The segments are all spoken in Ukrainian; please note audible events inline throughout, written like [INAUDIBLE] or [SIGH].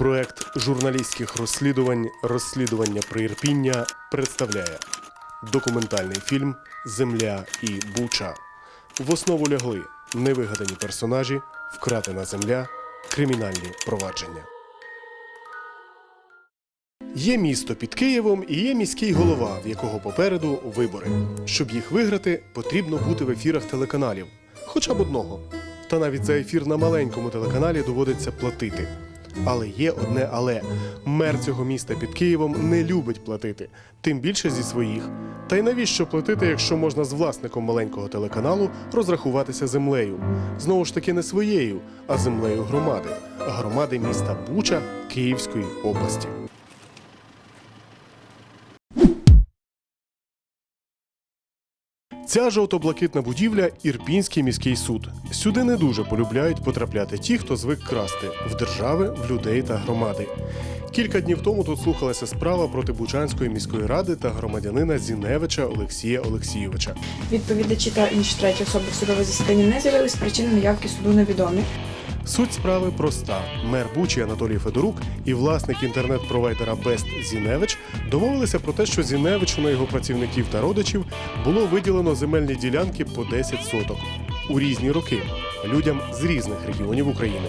Проект журналістських розслідувань Розслідування Приірпіння представляє документальний фільм Земля і Буча. В основу лягли невигадані персонажі, вкрадена земля, кримінальні провадження. Є місто під Києвом і є міський голова, в якого попереду вибори. Щоб їх виграти, потрібно бути в ефірах телеканалів, хоча б одного. Та навіть за ефір на маленькому телеканалі доводиться платити. Але є одне але мер цього міста під Києвом не любить платити, тим більше зі своїх. Та й навіщо платити, якщо можна з власником маленького телеканалу розрахуватися землею? Знову ж таки, не своєю, а землею громади, громади міста Буча Київської області. Ця жовто-блакитна будівля Ірпінський міський суд. Сюди не дуже полюбляють потрапляти ті, хто звик красти в держави, в людей та громади. Кілька днів тому тут слухалася справа проти Бучанської міської ради та громадянина Зіневича Олексія Олексійовича. Відповідачі та інші треті особи в судове засідання не з'явились, причини наявки суду невідомі. Суть справи проста: мер Бучі Анатолій Федорук і власник інтернет-провайдера Бест Зіневич домовилися про те, що Зіневичу на його працівників та родичів було виділено земельні ділянки по 10 соток у різні роки людям з різних регіонів України.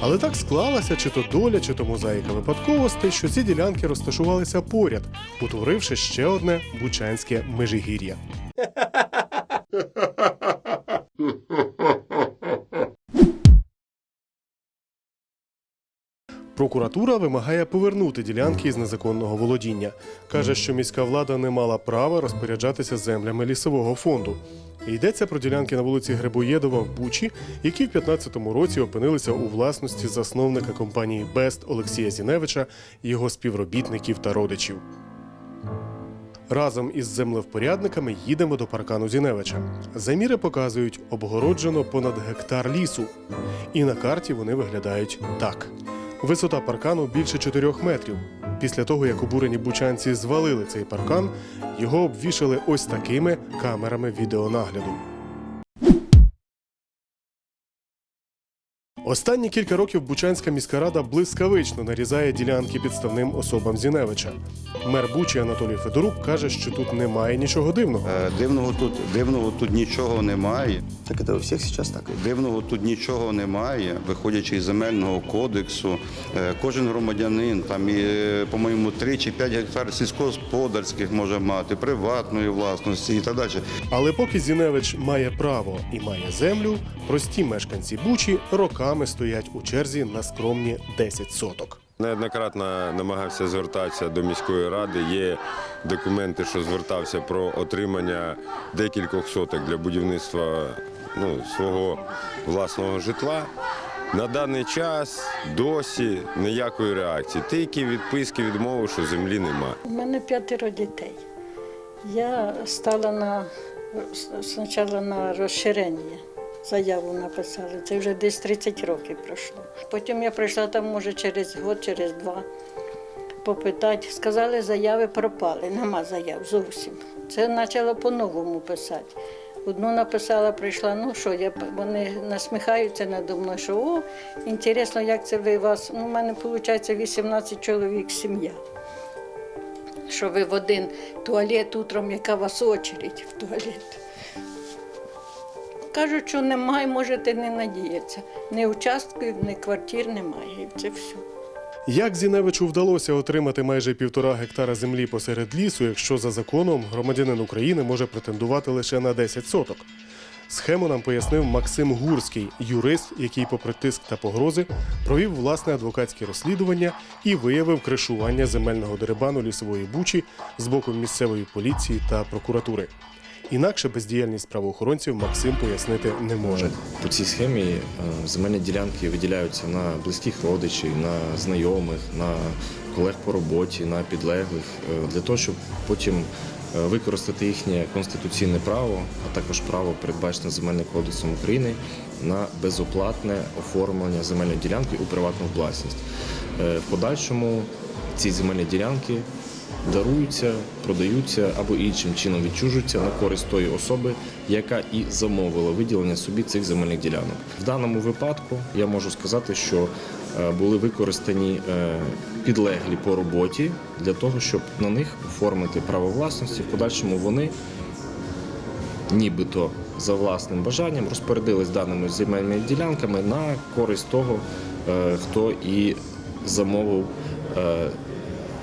Але так склалася чи то доля, чи то мозаїка випадковостей, що ці ділянки розташувалися поряд, утворивши ще одне бучанське межигір'я. [LAUGHS] Прокуратура вимагає повернути ділянки із незаконного володіння. Каже, що міська влада не мала права розпоряджатися землями лісового фонду. Йдеться про ділянки на вулиці Грибоєдова в Бучі, які в 2015 році опинилися у власності засновника компанії Бест Олексія Зіневича, його співробітників та родичів. Разом із землевпорядниками їдемо до паркану Зіневича. Заміри показують обгороджено понад гектар лісу. І на карті вони виглядають так. Висота паркану більше 4 метрів. Після того, як обурені бучанці звалили цей паркан, його обвішали ось такими камерами відеонагляду. Останні кілька років Бучанська міська рада блискавично нарізає ділянки підставним особам Зіневича. Мер Бучі Анатолій Федорук каже, що тут немає нічого дивного. Е, Дивного тут, дивного тут нічого немає. Так это у всех сейчас так. Дивного тут нічого немає. Виходячи із земельного кодексу, е, кожен громадянин там, і, е, по-моєму, 3 чи 5 гектар сільськогосподарських може мати, приватної власності і так далі. Але поки Зіневич має право і має землю, прості мешканці Бучі роками стоять у черзі на скромні 10 соток. Неоднократно намагався звертатися до міської ради. Є документи, що звертався про отримання декількох соток для будівництва ну, свого власного житла. На даний час досі ніякої реакції. Тільки відписки відмови, що землі нема. У мене п'ятеро дітей. Я стала на спочатку на розширення. Заяву написали. Це вже десь 30 років пройшло. Потім я прийшла там, може, через год, через два попитати. Сказали, заяви пропали, нема заяв зовсім. Це почала по-новому писати. Одну написала, прийшла, ну що, я, вони насміхаються надо мною, що о, інтересно, як це ви вас. Ну, у мене виходить 18 чоловік сім'я що ви в один туалет утром, яка вас очередь в туалет. Кажуть, що немає, можете не надіятися. Ні участків, ні квартир немає. І це все. Як Зіневичу вдалося отримати майже півтора гектара землі посеред лісу, якщо за законом громадянин України може претендувати лише на 10 соток? Схему нам пояснив Максим Гурський, юрист, який, попри тиск та погрози, провів власне адвокатське розслідування і виявив кришування земельного дерибану лісової бучі з боку місцевої поліції та прокуратури. Інакше бездіяльність правоохоронців Максим пояснити не може. По цій схемі е, земельні ділянки виділяються на близьких родичів, на знайомих, на колег по роботі, на підлеглих е, для того, щоб потім е, використати їхнє конституційне право, а також право передбачене земельним кодексом України на безоплатне оформлення земельної ділянки у приватну власність. В подальшому ці земельні ділянки даруються, продаються або іншим чином відчужуються на користь тої особи, яка і замовила виділення собі цих земельних ділянок. В даному випадку я можу сказати, що е, були використані е, підлеглі по роботі для того, щоб на них оформити право власності. В подальшому вони нібито за власним бажанням розпорядились даними земельними ділянками на користь того, е, хто і замовив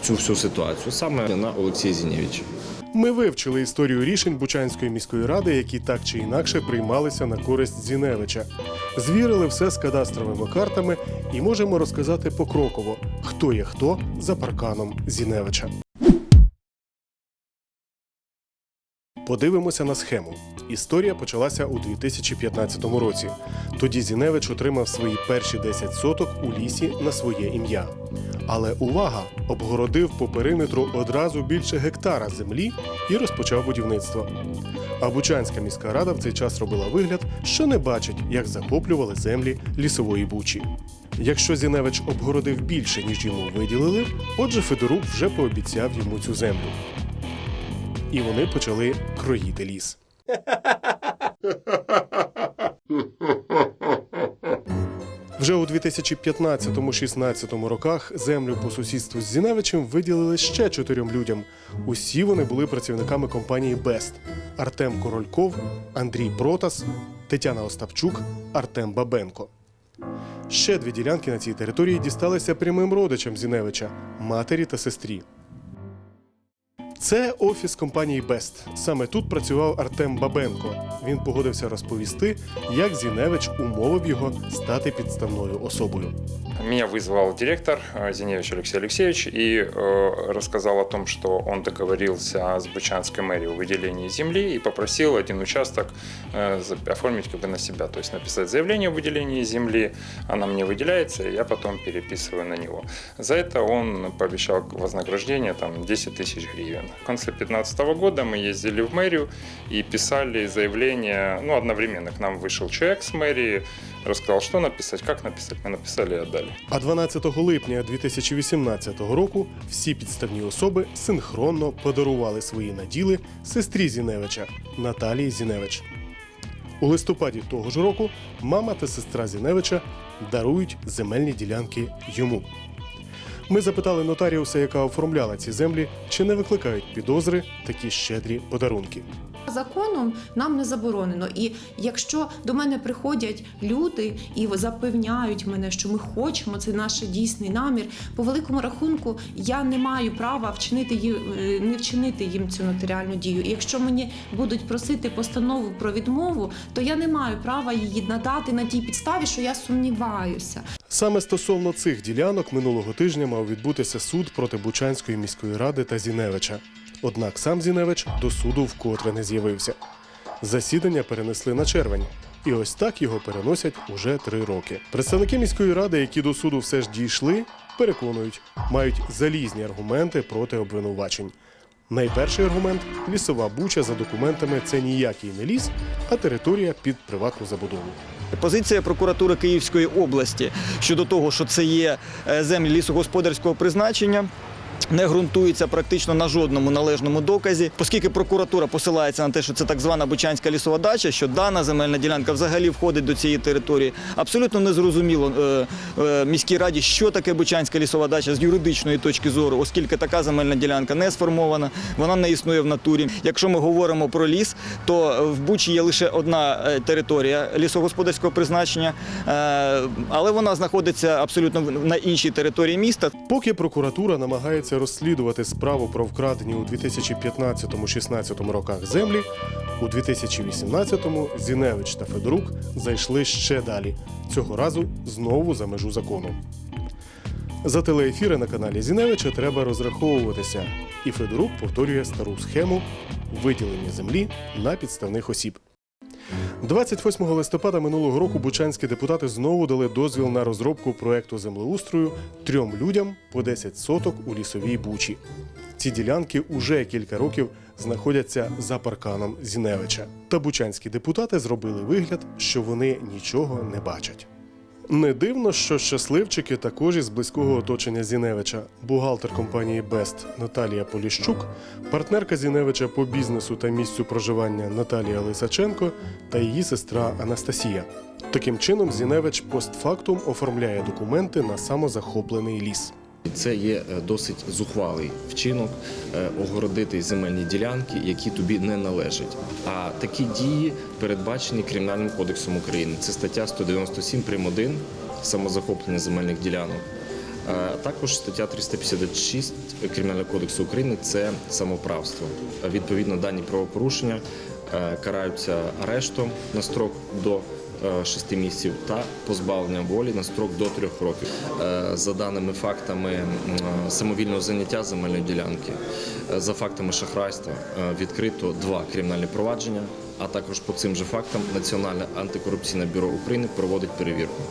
цю всю ситуацію, саме на Олексія Зінєвича. Ми вивчили історію рішень Бучанської міської ради, які так чи інакше приймалися на користь Зіневича. Звірили все з кадастровими картами і можемо розказати покроково, хто є хто за парканом Зіневича. Подивимося на схему. Історія почалася у 2015 році. Тоді Зіневич отримав свої перші 10 соток у лісі на своє ім'я. Але увага! Обгородив по периметру одразу більше гектара землі і розпочав будівництво. А Бучанська міська рада в цей час робила вигляд, що не бачить, як захоплювали землі лісової бучі. Якщо Зіневич обгородив більше, ніж йому виділили, отже, Федорук вже пообіцяв йому цю землю. І вони почали кроїти ліс. [LAUGHS] Вже у 2015-16 роках землю по сусідству з Зіневичем виділили ще чотирьом людям. Усі вони були працівниками компанії Бест: Артем Корольков, Андрій Протас, Тетяна Остапчук, Артем Бабенко. Ще дві ділянки на цій території дісталися прямим родичам Зіневича матері та сестрі. Це офіс компанії Бест. Саме тут працював Артем Бабенко. Він погодився розповісти, як Зіневич умовив його стати підставною особою. Меня вызвал директор э, Зиневич Алексей Алексеевич и э, рассказал о том, что он договорился с Бучанской мэрией о выделении земли и попросил один участок э, за- оформить как бы на себя, то есть написать заявление о выделении земли, она мне выделяется, и я потом переписываю на него. За это он пообещал вознаграждение там 10 тысяч гривен. В конце 2015 года мы ездили в мэрию и писали заявление, ну, одновременно к нам вышел человек с мэрии, рассказал, что написать, как написать, мы написали и отдали. А 12 липня 2018 року всі підставні особи синхронно подарували свої наділи сестрі Зіневича Наталії Зіневич. У листопаді того ж року мама та сестра Зіневича дарують земельні ділянки йому. Ми запитали нотаріуса, яка оформляла ці землі, чи не викликають підозри такі щедрі подарунки. Законом нам не заборонено. І якщо до мене приходять люди і запевняють мене, що ми хочемо, це наш дійсний намір. По великому рахунку я не маю права вчинити їм, е, не вчинити їм цю нотаріальну дію. І якщо мені будуть просити постанову про відмову, то я не маю права її надати на тій підставі, що я сумніваюся. Саме стосовно цих ділянок минулого тижня мав відбутися суд проти Бучанської міської ради та Зіневича. Однак сам Зіневич до суду вкотре не з'явився. Засідання перенесли на червень, і ось так його переносять уже три роки. Представники міської ради, які до суду все ж дійшли, переконують, мають залізні аргументи проти обвинувачень. Найперший аргумент лісова буча за документами це ніякий не ліс, а територія під приватну забудову. Позиція прокуратури Київської області щодо того, що це є е, землі лісогосподарського призначення. Не ґрунтується практично на жодному належному доказі, оскільки прокуратура посилається на те, що це так звана Бучанська лісова дача, що дана земельна ділянка взагалі входить до цієї території. Абсолютно незрозуміло е, е, міській раді, що таке Бучанська лісова дача з юридичної точки зору, оскільки така земельна ділянка не сформована, вона не існує в натурі. Якщо ми говоримо про ліс, то в Бучі є лише одна е, територія лісогосподарського призначення, е, але вона знаходиться абсолютно на іншій території міста. Поки прокуратура намагається розслідувати справу про вкрадені у 2015-16 роках землі, у 2018-му Зіневич та Федорук зайшли ще далі. Цього разу знову за межу закону. За телеефіри на каналі Зіневича треба розраховуватися, і Федорук повторює стару схему виділення землі на підставних осіб. 28 листопада минулого року бучанські депутати знову дали дозвіл на розробку проекту землеустрою трьом людям по 10 соток у лісовій бучі. Ці ділянки уже кілька років знаходяться за парканом Зіневича. Та бучанські депутати зробили вигляд, що вони нічого не бачать. Не дивно, що щасливчики також із близького оточення Зіневича, бухгалтер компанії Бест Наталія Поліщук, партнерка Зіневича по бізнесу та місцю проживання Наталія Лисаченко та її сестра Анастасія. Таким чином, Зіневич постфактум оформляє документи на самозахоплений ліс. Це є е, досить зухвалий вчинок е, огородити земельні ділянки, які тобі не належать. А такі дії передбачені Кримінальним кодексом України. Це стаття 197 прим. 1 самозахоплення земельних ділянок. Е, Також стаття 356 Кримінального кодексу України це самоправство. Відповідно, дані правопорушення караються арештом на строк до 6 місяців та позбавленням волі на строк до 3 років. Е, За даними фактами е, самовільного заняття земельної ділянки, е, за фактами шахрайства е, відкрито два кримінальні провадження. А також по цим же фактам Національне антикорупційне бюро України проводить перевірку.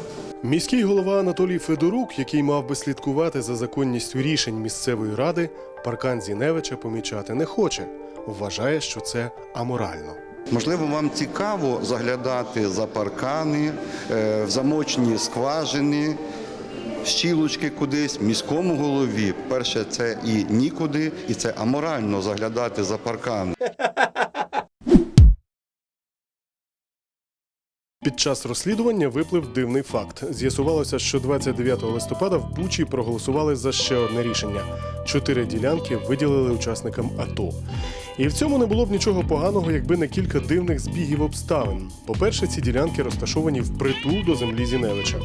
Міський голова Анатолій Федорук, який мав би слідкувати за законністю рішень місцевої ради, паркан Зіневича помічати не хоче. Вважає, що це аморально. Можливо, вам цікаво заглядати за паркани, е, в замочні скважини, щілочки кудись, міському голові. Перше, це і нікуди, і це аморально заглядати за паркани. Під час розслідування виплив дивний факт. З'ясувалося, що 29 листопада в Бучі проголосували за ще одне рішення: чотири ділянки виділили учасникам АТО. І в цьому не було б нічого поганого, якби не кілька дивних збігів обставин. По-перше, ці ділянки розташовані впритул до землі Зіневича.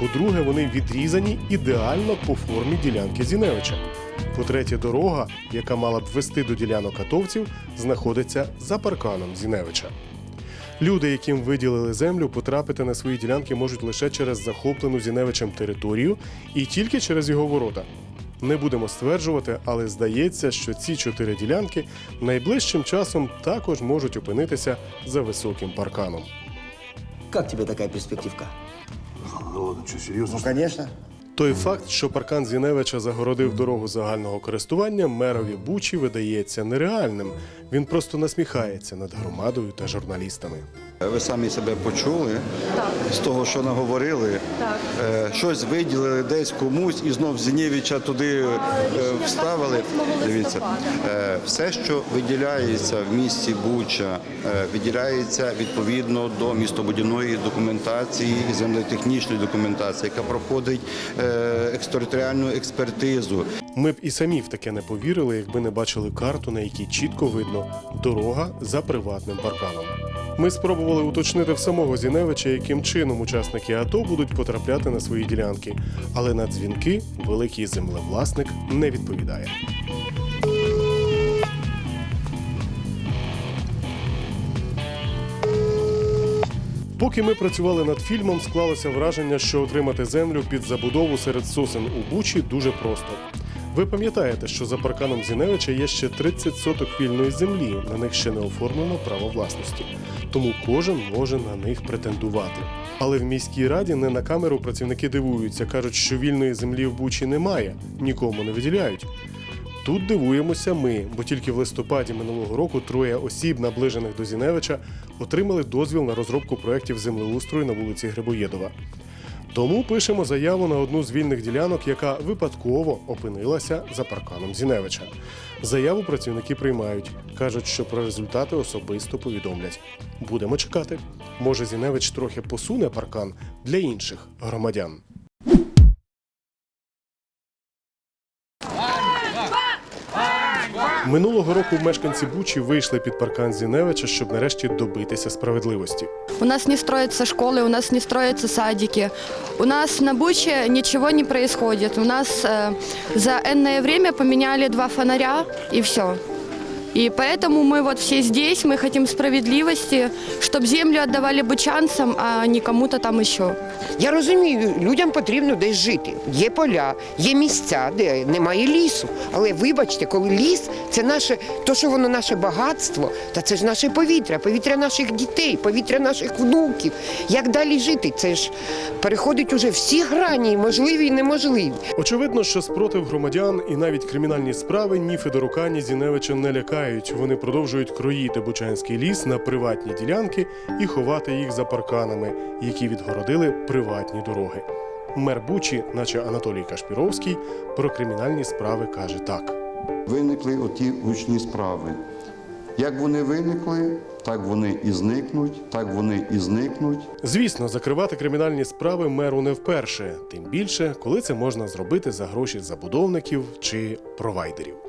По-друге, вони відрізані ідеально по формі ділянки Зіневича. По-третє, дорога, яка мала б вести до ділянок атовців, знаходиться за парканом Зіневича. Люди, яким виділили землю, потрапити на свої ділянки можуть лише через захоплену Зіневичем територію і тільки через його ворота. Не будемо стверджувати, але здається, що ці чотири ділянки найближчим часом також можуть опинитися за високим парканом. Как тебе такая перспективка? Да ладно, что, серьезно? Ну, конечно. Той факт, що паркан Зіневича загородив дорогу загального користування, мерові Бучі видається нереальним. Він просто насміхається над громадою та журналістами. Ви самі себе почули з того, що наговорили. Е, Щось виділили десь комусь і знов Зінєвича туди е, вставили. Дивіться, е, все, що виділяється в місті Буча, е, виділяється відповідно до містобудівної документації і землетехнічної документації, яка проходить е, екстериторіальну експертизу. Ми б і самі в таке не повірили, якби не бачили карту, на якій чітко видно дорога за приватним парканом. Ми спробували уточнити в самого Зіневича, яким чином учасники АТО будуть потрапляти на свої ділянки, але на дзвінки великий землевласник не відповідає. Поки ми працювали над фільмом, склалося враження, що отримати землю під забудову серед сосен у Бучі дуже просто. Ви пам'ятаєте, що за парканом Зіневича є ще 30 соток вільної землі, на них ще не оформлено право власності. Тому кожен може на них претендувати. Але в міській раді не на камеру працівники дивуються, кажуть, що вільної землі в Бучі немає, нікому не виділяють. Тут дивуємося ми, бо тільки в листопаді минулого року троє осіб, наближених до Зіневича, отримали дозвіл на розробку проєктів землеустрою на вулиці Грибоєдова. Тому пишемо заяву на одну з вільних ділянок, яка випадково опинилася за парканом Зіневича. Заяву працівники приймають, кажуть, що про результати особисто повідомлять. Будемо чекати. Може, Зіневич трохи посуне паркан для інших громадян. Минулого року мешканці Бучі вийшли під паркан Зіневича, щоб нарешті добитися справедливості. У нас не строятся школы, у нас не строятся садики. У нас на Буче ничего не происходит. У нас э, за энное время поменяли два фонаря и все. И поэтому мы вот все здесь, мы хотим справедливости, чтобы землю отдавали бучанцам, а не кому-то там еще. Я розумію, людям потрібно десь жити. Є поля, є місця, де немає лісу. Але вибачте, коли ліс це наше, то що воно наше багатство, та це ж наше повітря, повітря наших дітей, повітря наших внуків. Як далі жити? Це ж переходить уже всі грані, можливі і неможливі. Очевидно, що спротив громадян і навіть кримінальні справи ні Федорука, ні Зіневича не лякають. Вони продовжують кроїти бучанський ліс на приватні ділянки і ховати їх за парканами, які відгородили приватні дороги. Мер Бучі, наче Анатолій Кашпіровський, про кримінальні справи каже так. Виникли оті гучні справи. Як вони виникли, так вони і зникнуть, так вони і зникнуть. Звісно, закривати кримінальні справи меру не вперше, тим більше, коли це можна зробити за гроші забудовників чи провайдерів.